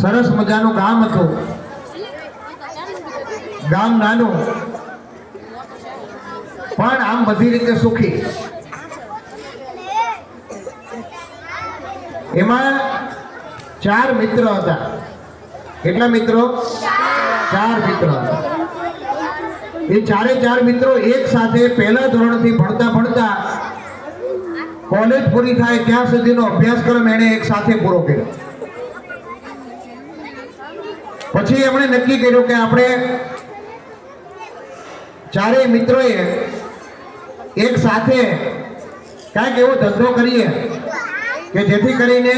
સરસ મજાનું ગામ હતું. ગામ નાનું. પણ આમ બધી રીતે સુખી. એમાં ચાર મિત્ર હતા. કેટલા મિત્રો? ચાર મિત્રો હતા. એ ચારે ચાર મિત્રો એક સાથે પહેલા ધોરણથી ભણતા ભણતા કોલેજ પૂરી થાય ત્યાં સુધીનો અભ્યાસક્રમ એણે એક સાથે પૂરો કર્યો. પછી એમણે નક્કી કર્યું કે આપણે ચારેય મિત્રોએ એક સાથે કાંઈક એવો ધંધો કરીએ કે જેથી કરીને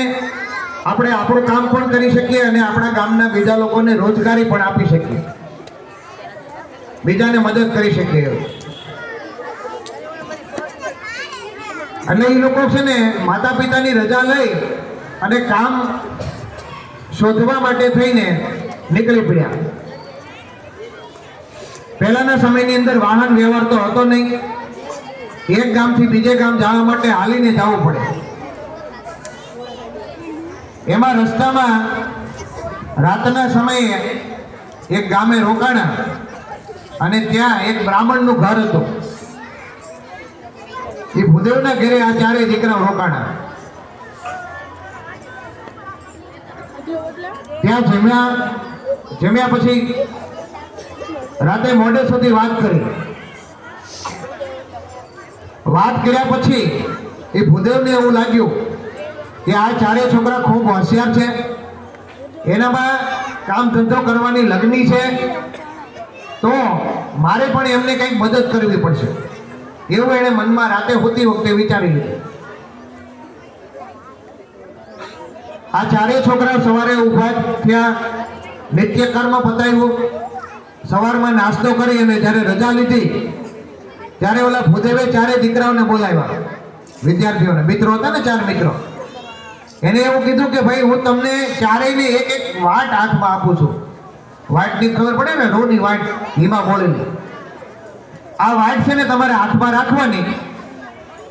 આપણે આપણું કામ પણ કરી શકીએ અને આપણા ગામના બીજા લોકોને રોજગારી પણ આપી શકીએ. બીજાને મદદ કરી શકીએ. અને એ લોકો છે ને માતા પિતાની રજા લઈ અને કામ શોધવા માટે થઈને નીકળી પડ્યા. પહેલાના સમયની અંદર વાહન વ્યવહાર તો હતો નહીં. એક ગામથી બીજે ગામ જવા માટે હાલીને જવું પડે. એમાં રસ્તામાં રાતના સમયે એક ગામે રોકાણા અને ત્યાં એક બ્રાહ્મણનું ઘર હતું. એ ભૂદેવના ઘરે આ ચારે દીકરા રોકાણા. ત્યાં જમ્યા. જમ્યા પછી રાતે મોડે સુધી વાત કરી. વાત કર્યા પછી એ ભૂદેવને એવું લાગ્યું કે આ ચારે છોકરા ખૂબ હોશિયાર છે. એનામાં કામ ધંધો કરવાની લગ્ની છે. તો મારે પણ એમને કંઈક મદદ કરવી પડશે. એવું એણે મનમાં રાતે હોતી વખતે વિચારી લીધું. આ ચારેય છોકરા સવારે ઊભા થયા. નિત્ય કર્મ પતાવ્યું. સવારમાં નાસ્તો કરી અને જ્યારે રજા લીધી, ત્યારે ઓલા ભૂદેવે ચારે દીકરાઓને બોલાવ્યા. વિદ્યાર્થીઓને. મિત્રો હતા ને ચાર મિત્રો? એને એવું કીધું કે ભાઈ, હું તમને ચારેયને એક એક વાટ હાથમાં આપું છું. વાટની ખબર પડે ને? રોની વાટ એમાં બોલેલી આ વાટ છે ને તમારે હાથમાં રાખવાની.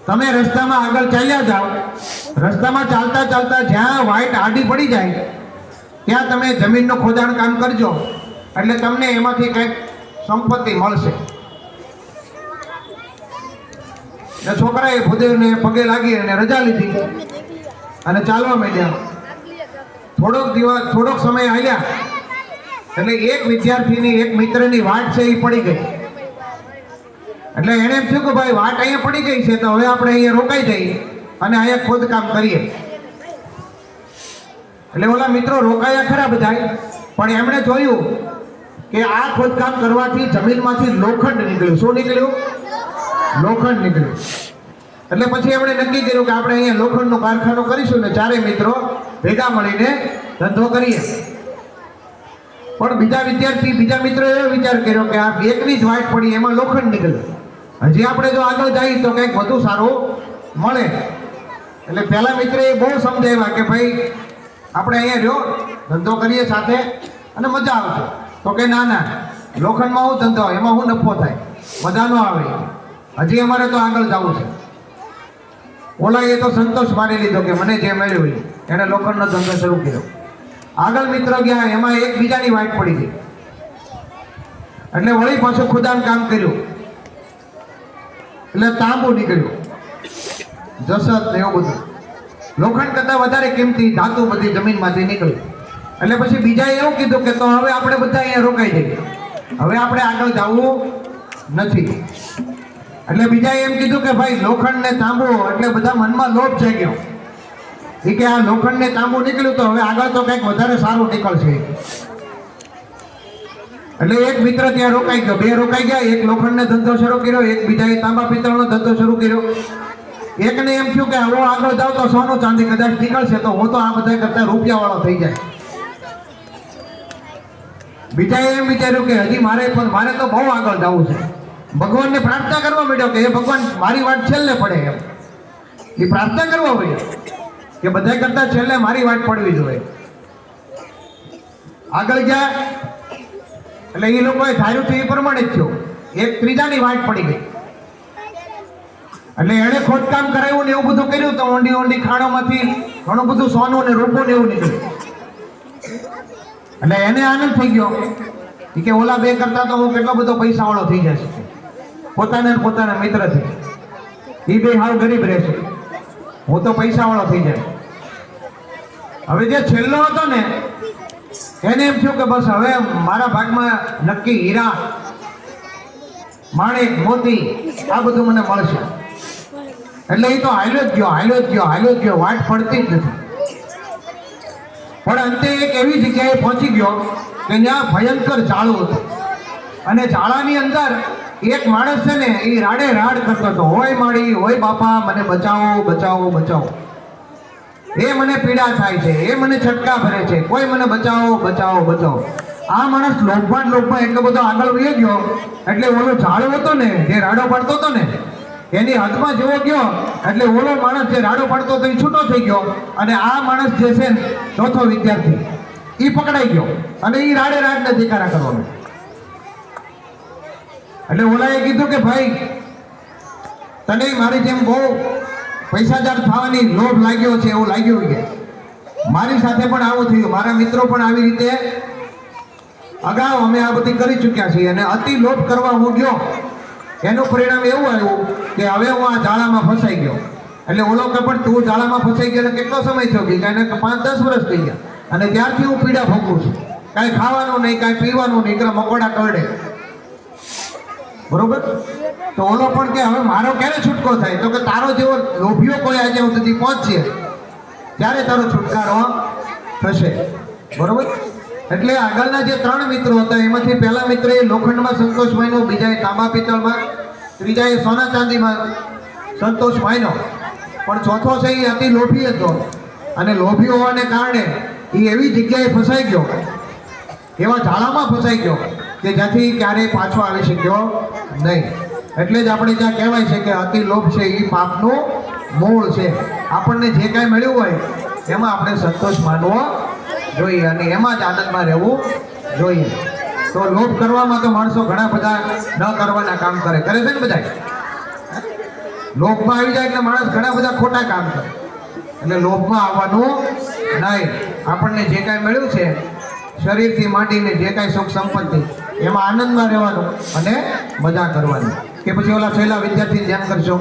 તમે રસ્તામાં આગળ ચાલ્યા જાઓ. રસ્તામાં ચાલતા ચાલતા જ્યાં વાઇટ આડી પડી જાય ત્યાં તમે જમીનનું ખોદાણ કામ કરજો. એટલે તમને એમાંથી કંઈક સંપત્તિ મળશે. ને છોકરાએ ભૂદેવને પગે લાગી અને રજા લીધી. અને ચાલવા માંડ્યા. થોડોક દિવસ, થોડોક સમય આવ્યા એટલે એક વિદ્યાર્થીની, એક મિત્રની વાટ છે એ પડી ગઈ. એટલે એણે એમ થયું કે ભાઈ વાટ અહીંયા પડી ગઈ છે, તો હવે આપણે અહીંયા રોકાઈ જઈએ અને અહીંયા ખોદકામ કરીએ. એટલે ઓલા મિત્રો રોકાયા ખરા બધા પણ એમણે જોયું કે આ ખોદકામ કરવાથી જમીનમાંથી લોખંડ નીકળ્યું. શું નીકળ્યું? લોખંડ નીકળ્યું. એટલે પછી એમણે નક્કી કર્યું કે આપણે અહીંયા લોખંડનો કારખાનું કરીશું ને ચારે મિત્રો ભેગા મળીને ધંધો કરીએ. પણ બીજા વિદ્યાર્થી, બીજા મિત્રોએ એવો વિચાર કર્યો કે આ એકની જ વાટ પડી, એમાં લોખંડ નીકળ્યું હજી આપણે જો આગળ જઈએ તો કંઈક વધુ સારું મળે. એટલે પહેલા મિત્રએ બહુ સમજાવ્યા કે ભાઈ આપણે અહીંયા રહ્યો ધંધો કરીએ સાથે અને મજા આવશે. તો કે ના ના, લોખંડમાં હું ધંધો એમાં હું નફો થાય. મજા ન આવે. હજી અમારે તો આગળ જવું છે. ઓલાએ તો સંતોષ માની લીધો કે મને જે મળ્યું એ. એણે લોખંડનો ધંધો શરૂ કર્યો. આગળ મિત્ર ગયા, એમાં એકબીજાની વાઈટ પડી ગઈ. એટલે વળી પાછું ખુદાન કામ કર્યું. એટલે તાંબુ નીકળ્યું. જસત એવું બધું. લોખંડ કરતાં વધારે કિંમતી ધાતુ બધી જમીનમાંથી નીકળી. એટલે પછી બીજાએ એવું કીધું કે તો હવે આપણે બધા અહીંયા રોકાઈ જઈએ. હવે આપણે આગળ જવું નથી. એટલે બીજાએ એમ કીધું કે ભાઈ લોખંડ ને તાંબુ, એટલે બધા મનમાં લોભ જાગ્યો. એ કે આ લોખંડ ને તાંબુ નીકળ્યું તો હવે આગળ તો કંઈક વધારે સારું નીકળશે. એટલે એક મિત્ર ત્યાં રોકાઈ ગયો, બે રોકાઈ ગયા, એક લોખંડને ધંધો શરૂ કર્યો, એક બીજાએ તાંબા પિત્તળનો ધંધો શરૂ કર્યો. એકને એમ થયું કે હું આગળ જાઉં તો સોનું ચાંદી કદાચ નીકળશે તો હું તો આ બધા કરતા રૂપિયાવાળો થઈ જાય. બીજાએ એમ વિચાર્યું કે હજી મારે પણ, મારે તો બહુ આગળ જવું છે. ભગવાનને પ્રાર્થના કરવા માંડ્યો કે હે ભગવાન, મારી વાત છેલ્લે પડે એમ. એ પ્રાર્થના કરવા માંડ્યો કે બધા કરતા છેલ્લે મારી વાત પડવી જોઈએ. આગળ ગયા. એટલે એ લોકોએ ધાર્યું છે એ પ્રમાણે જ થયું. એક ત્રીજાની વાટ પડી ગઈ. એટલે એણે ખોદકામ કરાવ્યું ને એવું બધું કર્યું તો ઊંડી ઊંડી ખાણોમાંથી ઘણું બધું સોનું ને રૂપું ને એવું નીકળ્યું. એટલે એને આનંદ થઈ ગયો. કે, ઓલા બે કરતા તો હું કેટલો બધો પૈસા વાળો થઈ જશે પોતાના પોતાના મિત્રથી. એ બે હાવ ગરીબ રહેશે હું તો પૈસા વાળો થઈ જાય હવે જે છેલ્લો હતો ને, એને એમ થયું કે બસ હવે મારા ભાગમાં નક્કી હીરા, માણેક, મોતી, આ બધું મને મળશે. એટલે એ તો હાલ્યો જ ગયો, હાલ્યો જ ગયો, હાલ્યો જ ગયો, વાટ પડતી જ નથી. પણ અંતે એક એવી જગ્યાએ પહોંચી ગયો કે ત્યાં ભયંકર ઝાડું હતું. અને ઝાડાની અંદર એક માણસ છે ને એ રાડે રાડ કરતો હતો. હોય માળી હોય બાપા, મને બચાવો બચાવો બચાવો. એ મને પીડા થાય છે, એ મને છટકા ભરે છે. કોઈ મને બચાવો બચાવો બચાવો. આ માણસ લોભમાં લોભમાં એટલો બધો આગળ વહી ગયો, એટલે ઓલો ઝાડો હતો ને, જે રાડો પડતો હતો ને એની હદમાં જેવો ગયો એટલે ઓલો માણસ જે રાડો પડતો હતો એ છૂટો થઈ ગયો. અને આ માણસ જે છે ચોથો વિદ્યાર્થી. એ પકડાઈ ગયો. અને એ રાડે રાડને દેખાડા કરવાનો. એટલે ઓલાએ કીધું કે, ભાઈ, તને મારી જેમ બહુ પૈસાદાર થવાની લોભ લાગ્યો છે, એવું લાગ્યું કે? મારી સાથે પણ આવું થયું. મારા મિત્રો પણ આવી રીતે અગાઉ અમે આ બધી કરી ચૂક્યા છીએ. અને અતિ લોભ કરવા હું ગયો. એનું પરિણામ એવું આવ્યું કે હવે હું આ જાળામાં ફસાઈ ગયો. એટલે ઓલો કે પણ તું જાળામાં ફસાઈ ગયો કેટલો સમય થયો? કે એને પાંચ દસ વર્ષ થઈ ગયા. અને ત્યારથી હું પીડા ભોગવું છું. કાંઈ ખાવાનું નહીં, કાંઈ પીવાનું નહીં, એકલા મકોડા કરડે બરોબર? તો ઓલો પણ કે, હવે મારો ક્યારે છૂટકો થાય? તો કે, તારો જેવો લોભીઓ કોઈ આજે સુધી પહોંચશે. ત્યારે તારો છુટકારો થશે. બરોબર? એટલે આગળના જે ત્રણ મિત્રો હતા, એમાંથી પહેલા મિત્ર એ લોખંડમાં સંતોષભાઈનું બીજા તાંબા પિત્તળમાં ત્રીજાએ સોના ચાંદીમાં સંતોષ માન્યો. પણ ચોથો છે એ અતિ લોભી હતો. અને લોભી હોવાને કારણે એ એવી જગ્યાએ ફસાઈ ગયો. એવા ઝાડામાં ફસાઈ ગયો કે જ્યાંથી ક્યારેય પાછો આવી શક્યો નહીં. એટલે જ આપણે ત્યાં કહેવાય છે કે અતિ લોભ છે એ પાપનું મૂળ છે. આપણને જે કાંઈ મળ્યું હોય, એમાં આપણે સંતોષ માનવો જોઈએ અને એમાં જ આનંદમાં રહેવું જોઈએ. તો લોભ કરવામાં તો માણસો ઘણા બધા ન કરવાના કામ કરે. કરે છે ને બધા? લોભમાં આવી જાય એટલે માણસ ઘણા બધા ખોટા કામ કરે. એટલે લોભમાં આવવાનું નહીં. આપણને જે કાંઈ મળ્યું છે, શરીરથી માંડીને જે કાંઈ સુખ સંપત્તિ, એમાં આનંદમાં રહેવાનું અને મજા કરવાની. કે પછી ઓલા છેલ્લા વિદ્યાર્થી ધ્યાન કરશો